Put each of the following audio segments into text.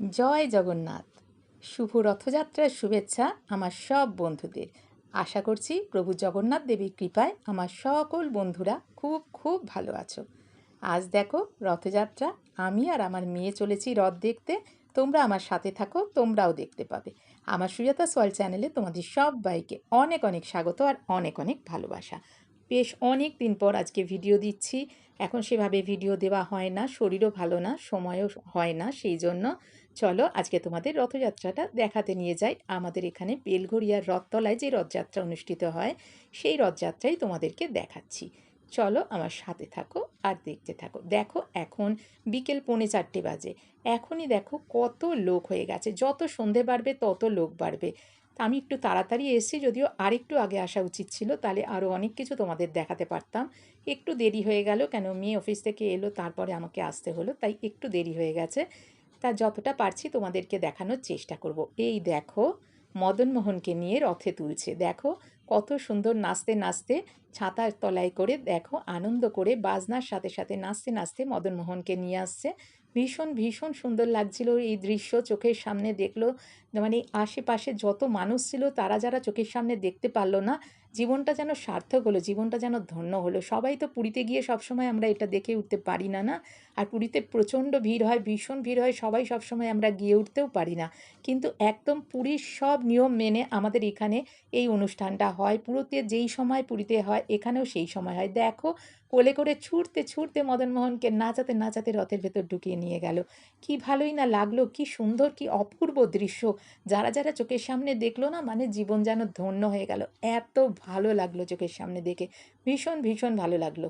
জয় জগন্নাথ। শুভ রথযাত্রার শুভেচ্ছা আমার সব বন্ধুদের। আশা করছি প্রভু জগন্নাথ দেবীর কৃপায় আমার সকল বন্ধুরা খুব খুব ভালো আছো। আজ দেখো রথযাত্রা। আমি আর আমার মেয়ে চলেছি রথ দেখতে। তোমরা আমার সাথে থাকো, তোমরাও দেখতে পাবে। আমার সুজাতা সোয়াল চ্যানেলে তোমাদের সব বাইকে অনেক অনেক স্বাগত আর অনেক অনেক ভালোবাসা। বেশ অনেক দিন পর আজকে ভিডিও দিচ্ছি। এখন সেভাবে ভিডিও দেওয়া হয় না, শরীরও ভালো না, সময়ও হয় না, সেই জন্য চলো আজকে তোমাদের রথযাত্রাটা দেখাতে নিয়ে যাই। আমাদের এখানে বেলঘরিয়ার রথতলায় যে রথযাত্রা অনুষ্ঠিত হয়, সেই রথযাত্রাই তোমাদেরকে দেখাচ্ছি। চলো আমার সাথে থাকো আর দেখতে থাকো। দেখো এখন বিকেল পৌনে চারটে বাজে। এখনই দেখো কত লোক হয়ে গেছে। যত সন্ধে বাড়বে, তত লোক বাড়বে। আমি একটু তাড়াতাড়ি এসেছি, যদিও আরেকটু আগে আসা উচিত ছিল, তাহলে আরও অনেক কিছু তোমাদের দেখাতে পারতাম। একটু দেরি হয়ে গেল, কেন মেয়ে অফিস থেকে এলো, তারপরে আমাকে আসতে হলো, তাই একটু দেরি হয়ে গেছে। তা যতটা পারছি তোমাদেরকে দেখানোর চেষ্টা করব। এই দেখো, মদনমোহনকে নিয়ে রথে তুলছে। দেখো, কত সুন্দর নাচতে নাচতে ছাতার তলায় করে দেখো, আনন্দ করে বাজনার সাথে সাথে নাচতে নাচতে মদনমোহনকে নিয়ে আসছে। ভীষণ ভীষণ সুন্দর লাগছিল এই দৃশ্য চোখের সামনে দেখল। মানে আশেপাশে যত মানুষ ছিল, তারা যারা চোখের সামনে দেখতে পারল না জীবনটা যেন সার্থক হলো, জীবনটা যেন ধন্য হলো। সবাই তো পুরীতে গিয়ে সবসময় আমরা এটা দেখে উঠতে পারি না না? আর পুরীতে প্রচণ্ড ভিড় হয়, ভীষণ ভিড় হয়, সবাই সবসময় আমরা গিয়ে উঠতেও পারি না। কিন্তু একদম পুরীর সব নিয়ম মেনে আমাদের এখানে এই অনুষ্ঠানটা হয়। পুরোতে যেই সময় পুরীতে হয়, এখানেও সেই সময় হয়। দেখো কোলে করে ছুটতে ছুটতে মদনমোহনকে নাচাতে নাচাতে রথের ভেতর ঢুকিয়ে নিয়ে গেল। কি ভালোই না লাগল, কি সুন্দর, কি অপূর্ব দৃশ্য। যারা যারা চোখের সামনে দেখল না মানে জীবন যেন ধন্য হয়ে গেল। এত ভালো লাগল চোখের সামনে দেখে। ভীষণ ভীষণ ভালো লাগল।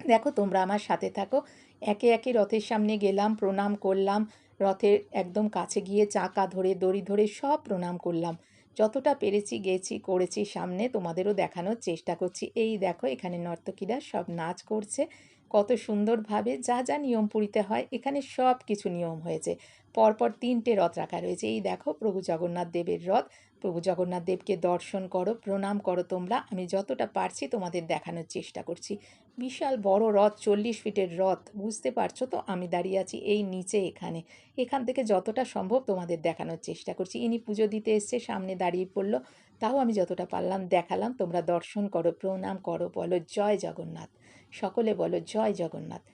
দেখো, তোমরা আমার সাথে থাকো। একে একে রথের সামনে গেলাম, প্রণাম করলাম। রথের একদম কাছে গিয়ে চাকা ধরে, দড়ি ধরে সব প্রণাম করলাম। যতটা পেরেছি, গেছি, করেছি সামনে তোমাদেরও দেখানোর চেষ্টা করছি। এই দেখো এখানে নর্তকীরা সব নাচ করছে। কত সুন্দরভাবে যা যা নিয়ম পুরিতে হয়, এখানে সব কিছু নিয়ম হয়েছে। পরপর তিনটে রথ রাখা রয়েছে। এই দেখো প্রভু জগন্নাথ দেবের রথ। প্রভু জগন্নাথ দেবকে দর্শন করো, প্রণাম করো তোমরা। আমি যতটা পারছি তোমাদের দেখানোর চেষ্টা করছি। বিশাল বড় রথ, চল্লিশ ফিটের রথ, বুঝতে পারছ তো? আমি দাঁড়িয়ে আছি এই নিচে এখানে। এখান থেকে যতটা সম্ভব তোমাদের দেখানোর চেষ্টা করছি। ইনি পুজো দিতে এসছে, সামনে দাঁড়িয়ে পড়ল। তাও আমি যতটা পারলাম দেখালাম। তোমরা দর্শন করো, প্রণাম করো, বলো, জয় জগন্নাথ। সকলে বলো, জয় জগন্নাথ।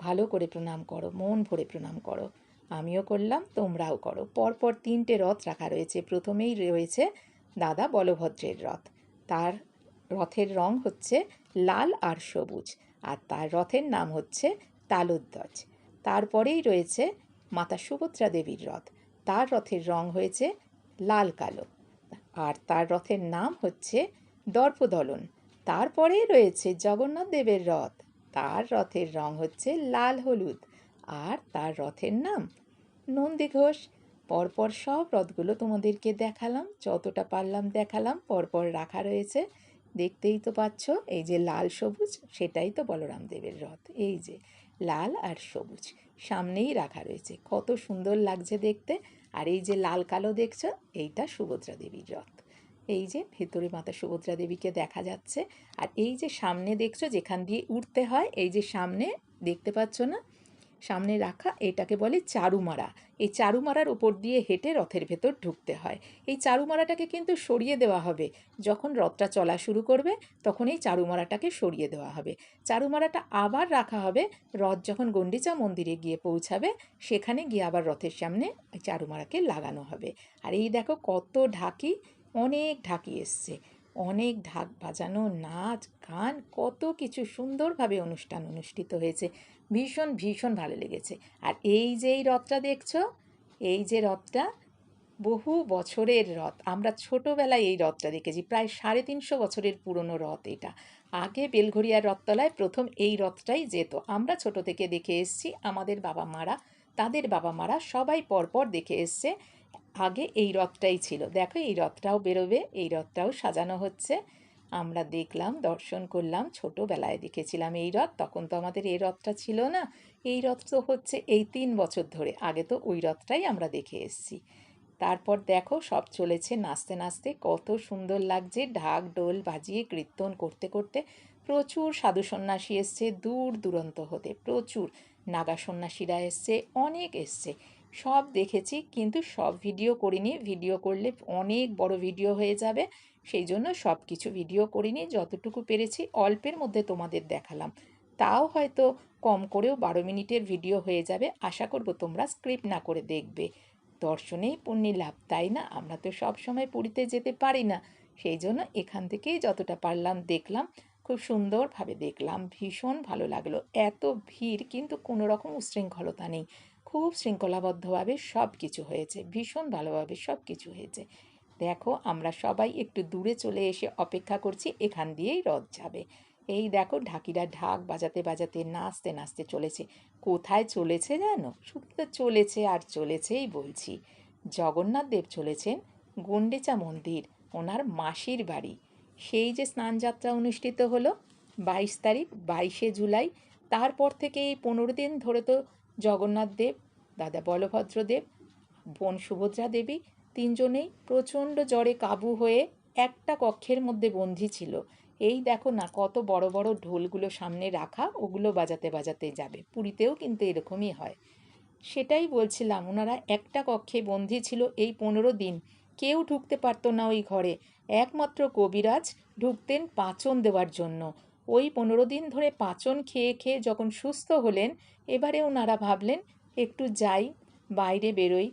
ভালো করে প্রণাম করো, মন ভরে প্রণাম করো। আমিও করলাম, তোমরাও করো। পরপর তিনটে রথ রাখা রয়েছে। প্রথমেই রয়েছে দাদা বলভদ্রের রথ। তার রথের রং হচ্ছে লাল আর সবুজ আর তার রথের নাম হচ্ছে তালোদ্দজ তারপরেই রয়েছে মাতা সুভদ্রা দেবীর রথ। তার রথের রং হয়েছে লাল কালো আর তার রথের নাম হচ্ছে দর্পদলন। তারপরেই রয়েছে জগন্নাথ দেবের রথ। তার রথের রং হচ্ছে লাল হলুদ। আর তার রথের নাম। নন্দী ঘোষ, পরপর সব রথগুলো তোমাদেরকে দেখালাম, যতটা পারলাম দেখালাম, পরপর রাখা রয়েছে। দেখতেই তো পাচ্ছ, এই যে লাল সবুজ, সেটাই তো বলরাম দেবের রথ। এই যে লাল আর সবুজ, সামনেই রাখা রয়েছে। কত সুন্দর লাগছে দেখতে। আর এই যে লাল কালো দেখছ, এইটা সুভদ্রা দেবীর রথ। এই যে ভেতরে মাতা সুভদ্রা দেবীকে দেখা যাচ্ছে। আর এই যে সামনে দেখছ, যেখান দিয়ে উঠতে হয়, এই যে সামনে দেখতে পাচ্ছ না সামনে রাখা এটাকে বলে চারুমারা। এই চারুমারার উপর দিয়ে হেঁটে রথের ভেতর ঢুকতে হয়। এই চারুমারাটাকে কিন্তু সরিয়ে দেওয়া হবে। যখন রথটা চলা শুরু করবে, তখন এই চারুমারাটাকে সরিয়ে দেওয়া হবে। চারুমারাটা আবার রাখা হবে। রথ যখন গন্ডিচা মন্দিরে গিয়ে পৌঁছাবে, সেখানে গিয়ে আবার রথের সামনে চারুমারাকে লাগানো হবে। আর এই দেখো কত ঢাকি, অনেক ঢাকি এসছে। অনেক ঢাক বাজানো, নাচ, গান, কত কিছু সুন্দরভাবে অনুষ্ঠান অনুষ্ঠিত হয়েছে। ভীষণ ভীষণ ভালো লেগেছে। আর এই যে এই রথটা দেখছ, এই যে রথটা, বহু বছরের রথ। আমরা ছোটোবেলায় এই রথটা দেখেছি, প্রায় সাড়ে তিনশো বছরের পুরনো রথ এটা। আগে বেলঘরিয়ার রথতলায় প্রথম এই রথটাই যেত। আমরা ছোট থেকে দেখে এসছি, আমাদের বাবা মারা, তাদের বাবা মারা সবাই পরপর দেখে এসছে, আগে এই রথটাই ছিল। দেখো, এই রথটাও বেরোবে, এই রথটাও সাজানো হচ্ছে। আমরা দেখলাম, দর্শন করলাম, ছোটোবেলায় দেখেছিলাম এই রথ। তখন তো আমাদের এই রথটা ছিল না। এই রথ তো হচ্ছে এই তিন বছর ধরে। আগে তো ওই রথটাই আমরা দেখে এসেছি। তারপর দেখো, সব চলেছে নাচতে নাচতে। কত সুন্দর লাগছে। ঢাক ডোল বাজিয়ে কীর্তন করতে করতে প্রচুর সাধু সন্ন্যাসী এসছে দূর দূরান্ত হতে। প্রচুর নাগা সন্ন্যাসীরা এসছে, অনেক এসছে। সব দেখেছি, কিন্তু সব ভিডিও করিনি। ভিডিও করলে অনেক বড় ভিডিও হয়ে যাবে। সেই জন্য সব কিছু ভিডিও করিনি, যতটুকু পেরেছি অল্পের মধ্যে তোমাদের দেখালাম। তাও হয়তো কম করেও বারো মিনিটের ভিডিও হয়ে যাবে, আশা করব তোমরা স্ক্রিপ্ট না করে দেখবে। দর্শনেই পুণ্যি লাভ, তাই না? আমরা তো সব সময় পুরীতে যেতে পারি না। সেই জন্য এখান থেকেই যতটা পারলাম দেখলাম, খুব সুন্দরভাবে দেখলাম। ভীষণ ভালো লাগল। এত ভিড়, কিন্তু কোনো রকম উশৃঙ্খলতা নেই। খুব শৃঙ্খলাবদ্ধভাবে সব কিছু হয়েছে, ভীষণ ভালোভাবে সব কিছু হয়েছে। দেখো, আমরা সবাই একটু দূরে চলে এসে অপেক্ষা করছি, এখান দিয়েই রথ যাবে। এই দেখো, ঢাকিরা ঢাক বাজাতে বাজাতে নাচতে নাচতে চলেছে। কোথায় চলেছে জানো? শুধু তো চলেছে আর চলেছেই বলছি। জগন্নাথ দেব চলেছেন গন্ডেচা মন্দির, ওনার মাসির বাড়ি। সেই যে স্নানযাত্রা অনুষ্ঠিত হলো বাইশ তারিখ, বাইশে জুলাই, তারপর থেকে এই পনেরো দিন ধরে তো জগন্নাথ দেব, দাদা বলভদ্রদেব, বোন সুভদ্রা দেবী তিনজনেই প্রচণ্ড জ্বরে কাবু হয়ে একটা কক্ষের মধ্যে বন্দি ছিল। এই দেখো না, কত বড় বড় ঢোলগুলো সামনে রাখা, ওগুলো বাজাতে বাজাতে যাবে। পুরীতেও কিন্তু এরকমই হয়। সেটাই বলছিলাম ওনারা একটা কক্ষে বন্দি ছিল এই পনেরো দিন। কেউ ঢুকতে পারতো না ওই ঘরে। একমাত্র কবিরাজ ঢুকতেন পাচন দেওয়ার জন্য। ওই পনেরো দিন ধরে পাচন খেয়ে খেয়ে যখন সুস্থ হলেন, এবারে ওনারা ভাবলেন, একটু যাই, বাইরে বেরোই।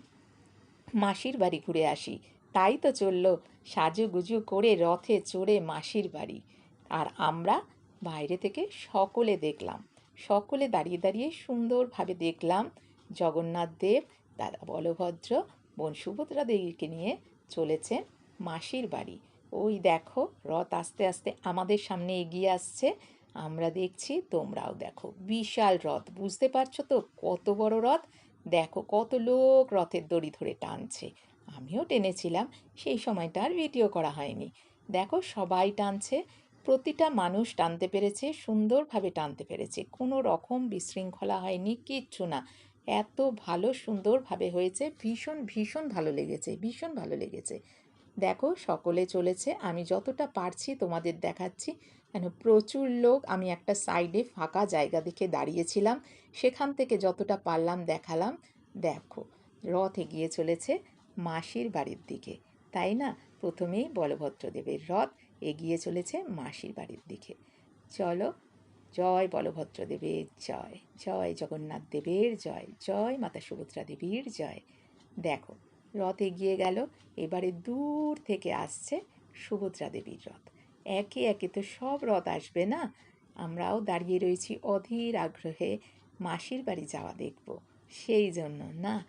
মাসির বাড়ি ঘুরে আসি। তাই তো চলল সাজুগুজু করে রথে চড়ে মাসির বাড়ি। আর আমরা বাইরে থেকে সকলে দেখলাম। সকলে দাঁড়িয়ে দাঁড়িয়ে সুন্দরভাবে দেখলাম জগন্নাথ দেব, দাদা বলভদ্র, বোন সুভদ্রা দেবীকে নিয়ে চলেছেন মাসির বাড়ি। ওই দেখো রথ আস্তে আস্তে আমাদের সামনে এগিয়ে আসছে। আমরা দেখছি তোমরাও দেখো। বিশাল রথ, বুঝতে পারছ তো? কত বড় রথ? দেখো কত লোক রথের দড়ি ধরে টানছে। আমিও টেনেছিলাম, সেই সময়টা আর ভিডিও করা হয়নি। দেখো সবাই টানছে, প্রতিটা মানুষ টানতে পেরেছে, সুন্দরভাবে টানতে পেরেছে। কোনো রকম বিশৃঙ্খলা হয়নি, কিচ্ছু না। এত ভালো সুন্দরভাবে হয়েছে, ভীষণ ভীষণ ভালো লেগেছে, ভীষণ ভালো লেগেছে। দেখো সকলে চলেছে, আমি যতটা পারছি তোমাদের দেখাচ্ছি। কেন? প্রচুর লোক আমি একটা সাইডে ফাঁকা জায়গা দেখে দাঁড়িয়েছিলাম। সেখান থেকে যতটা পারলাম দেখালাম। দেখো, রথ এগিয়ে চলেছে মাসির বাড়ির দিকে। তাই না? প্রথমেই বলভদ্রদেবের রথ এগিয়ে চলেছে মাসির বাড়ির দিকে। চলো, জয় বলভদ্রদেবের জয়। জয় জগন্নাথ দেবের জয়। জয় মাতা সুভদ্রা দেবীর জয়। দেখো, রথ এগিয়ে গেল। এবারে দূর থেকে আসছে সুভদ্রা দেবীর রথ। একে একে তো সব রথ আসবে না? আমরাও দাঁড়িয়ে রয়েছি অধীর আগ্রহে মাসির বাড়ি যাওয়া দেখব। সেই জন্য, না,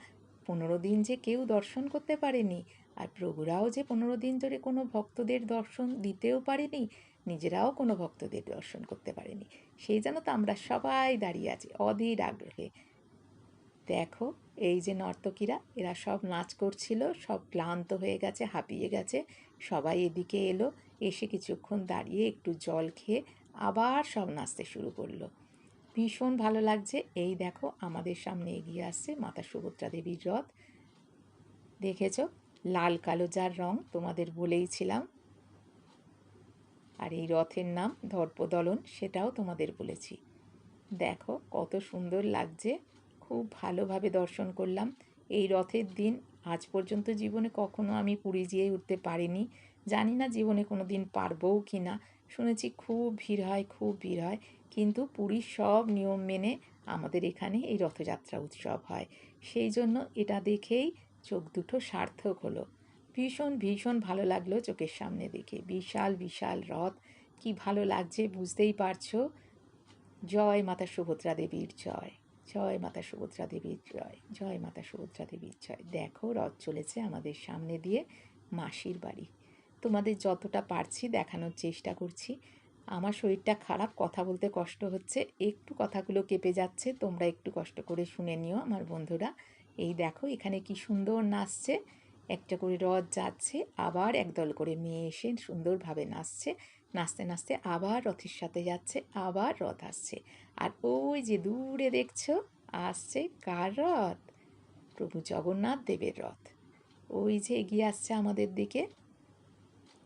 পনেরো দিন যে কেউ দর্শন করতে পারেনি, আর প্রভুরাও যে পনেরো দিন ধরে কোনো ভক্তদের দর্শন দিতেও পারেনি, নিজেরাও কোনো ভক্তদের দর্শন করতে পারেনি, সেই জন্য তো আমরা সবাই দাঁড়িয়ে আছি অধীর আগ্রহে। দেখো, এই যে নর্তকীরা, এরা সব নাচ করছিল, সব ক্লান্ত হয়ে গেছে, হাঁপিয়ে গেছে, সবাই এদিকে এলো এসে কিছুক্ষণ দাঁড়িয়ে একটু জল খেয়ে আবার সব নাচতে শুরু করল। ভীষণ ভালো লাগছে। এই দেখো, আমাদের সামনে এগিয়ে আসছে মাতা সুভদ্রা দেবীর রথ। দেখেছ? লাল কালো যার রং, তোমাদের বলেইছিলাম আর এই রথের নাম দর্পদলন সেটাও তোমাদের বলেছি। দেখো, কত সুন্দর লাগছে। খুব ভালোভাবে দর্শন করলাম। এই রথের দিন আজ পর্যন্ত জীবনে কখনো আমি পুরী যেয়ে উঠতে পারিনি। জানি না জীবনে কোনো দিন পারবও কি না। শুনেছি খুব ভিড় হয়, খুব ভিড় হয়। কিন্তু পুরীর সব নিয়ম মেনে আমাদের এখানে এই রথযাত্রা উৎসব হয়। সেই জন্য এটা দেখেই চোখ দুটো সার্থক হলো। ভীষণ ভীষণ ভালো লাগল চোখের সামনে দেখে। বিশাল বিশাল রথ। কি ভালো লাগছে বুঝতেই পারছ? জয় মাতা সুভদ্রা দেবীর জয়। জয় মাতা সুভদ্রা দেবীর জয়। জয় মাতা সুভদ্রা দেবীর জয়। দেখো রথ চলেছে আমাদের সামনে দিয়ে মাসির বাড়ি। তোমাদের যতটা পারছি দেখানোর চেষ্টা করছি। আমার শরীরটা খারাপ, কথা বলতে কষ্ট হচ্ছে, একটু কথাগুলো কেঁপে যাচ্ছে, তোমরা একটু কষ্ট করে শুনে নিও আমার বন্ধুরা। এই দেখো, এখানে কি সুন্দর নাচছে, একটা করে রথ যাচ্ছে, আবার একদল করে মেয়ে এসে সুন্দরভাবে নাচছে। নাচতে নাচতে আবার রথের সাথে যাচ্ছে, আবার রথ আসছে। আর ওই যে দূরে দেখছ, আসছে কার রথ? প্রভু জগন্নাথ দেবের রথ। ওই যে এগিয়ে আসছে আমাদের দিকে।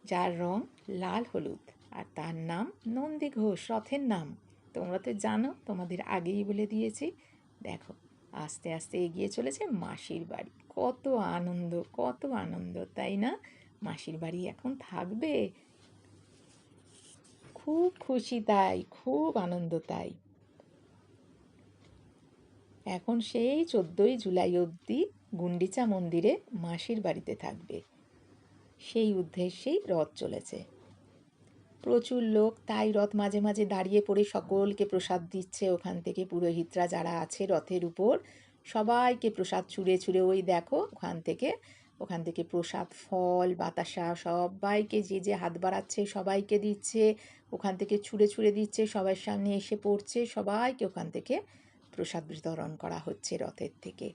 যার রং লাল হলুদ, আর তার নাম নন্দী ঘোষ, রথের নাম। তোমরা তো জানো, তোমাদের আগেই বলে দিয়েছি। দেখো, আস্তে আস্তে এগিয়ে চলেছে মাসির বাড়ি। কত আনন্দ কত আনন্দ, তাই না? মাসির বাড়ি এখন থাকবে। খুব খুশি তাই, খুব আনন্দ তাই। এখন সেই চোদ্দোই জুলাই অবধি গুন্ডিচা মন্দিরে মাসির বাড়িতে থাকবে। সেই উদ্দেশ্যেই রথ চলেছে। প্রচুর লোক তাই রথ মাঝে মাঝে দাঁড়িয়ে পড়ে সকলকে প্রসাদ দিচ্ছে। ওখান থেকে পুরোহিতরা যারা আছে রথের উপর, সবাইকে প্রসাদ ছুঁড়ে ছুঁড়ে ওই দেখো, ওখান থেকে ওখান থেকে প্রসাদ, ফল, বাতাসা সবাইকে যে যে হাত বাড়াচ্ছে সবাইকে দিচ্ছে। ওখান থেকে ছুঁড়ে ছুঁড়ে দিচ্ছে, সবার সামনে এসে পড়ছে, সবাইকে ওখান থেকে প্রসাদ বিতরণ করা হচ্ছে রথের থেকে।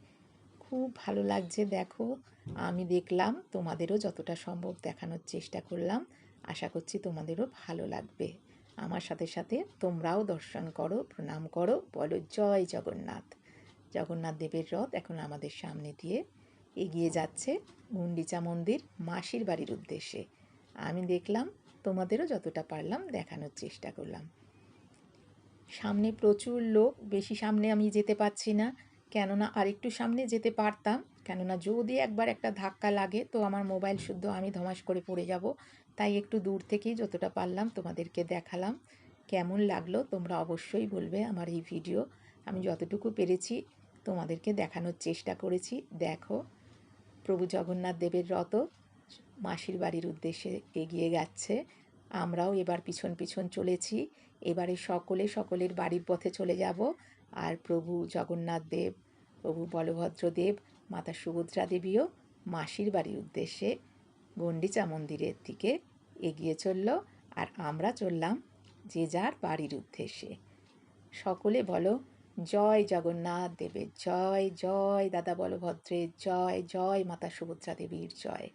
খুব ভালো লাগছে, দেখো। আমি দেখলাম, তোমাদেরও যতটা সম্ভব দেখানোর চেষ্টা করলাম। আশা করছি তোমাদেরও ভালো লাগবে। আমার সাথে সাথে তোমরাও দর্শন করো, প্রণাম করো, বলো জয় জগন্নাথ। জগন্নাথ দেবের রথ এখন আমাদের সামনে দিয়ে এগিয়ে যাচ্ছে গুন্ডিচা মন্দির মাসির বাড়ির উদ্দেশ্যে। আমি দেখলাম, তোমাদেরও যতটা পারলাম দেখানোর চেষ্টা করলাম। সামনে প্রচুর লোক, বেশি সামনে আমি যেতে পারছি না। কেননা আরেকটু সামনে যেতে পারতাম। কেননা যদি একবার একটা ধাক্কা লাগে, তো আমার মোবাইল শুদ্ধ আমি ধমাস করে পড়ে যাব। তাই একটু দূর থেকেই যতটা পারলাম তোমাদেরকে দেখালাম। কেমন লাগল তোমরা অবশ্যই বলবে আমার এই ভিডিও। আমি যতটুকু পেরেছি তোমাদেরকে দেখানোর চেষ্টা করেছি। দেখো, প্রভু জগন্নাথ দেবের রথ মাসির বাড়ির উদ্দেশ্যে এগিয়ে যাচ্ছে। আমরাও এবার পিছন পিছন চলেছি। এবারে সকলে সকলের বাড়ির পথে চলে যাব। আর প্রভু জগন্নাথ দেব, প্রভু বলভদ্র দেব মাতা সুভদ্রা দেবীও মাসির বাড়ির উদ্দেশ্যে গণ্ডিচা মন্দিরের দিকে এগিয়ে চলল আর আমরা চললাম যে যার বাড়ির উদ্দেশ্যে। সকলে বলো, জয় জগন্নাথ দেবের জয় জয় দাদা বলভদ্রের জয় জয় মাতা সুভদ্রা দেবীর জয়।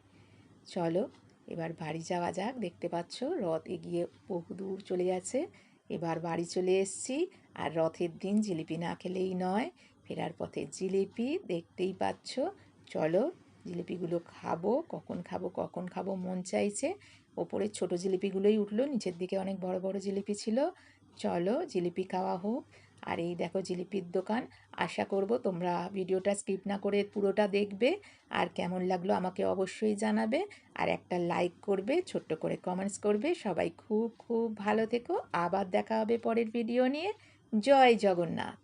চলো, এবার বাড়ি যাওয়া যাক। দেখতে পাচ্ছ, রথ এগিয়ে বহু দূর চলে যাচ্ছে এবার বাড়ি চলে এসছি আর রথের দিন জিলিপি না খেলেই নয়, ফেরার পথে জিলিপি দেখতেই পাচ্ছ। চলো জিলিপিগুলো খাব, কখন খাব কখন খাব মন চাইছে। ওপরে ছোট জিলিপিগুলোই উঠল, নিচের দিকে অনেক বড় বড় জিলিপি ছিল। চলো জিলিপি খাওয়া হোক। আর এই দেখো জিলিপির দোকান। আশা করব তোমরা ভিডিওটা স্কিপ না করে পুরোটা দেখবে। আর কেমন লাগল আমাকে অবশ্যই জানাবে। আর একটা লাইক করবে, ছোট্ট করে কমেন্টস করবে। সবাই খুব খুব ভালো থেকো। আবার দেখা হবে পরের ভিডিও নিয়ে। জয় জগন্নাথ।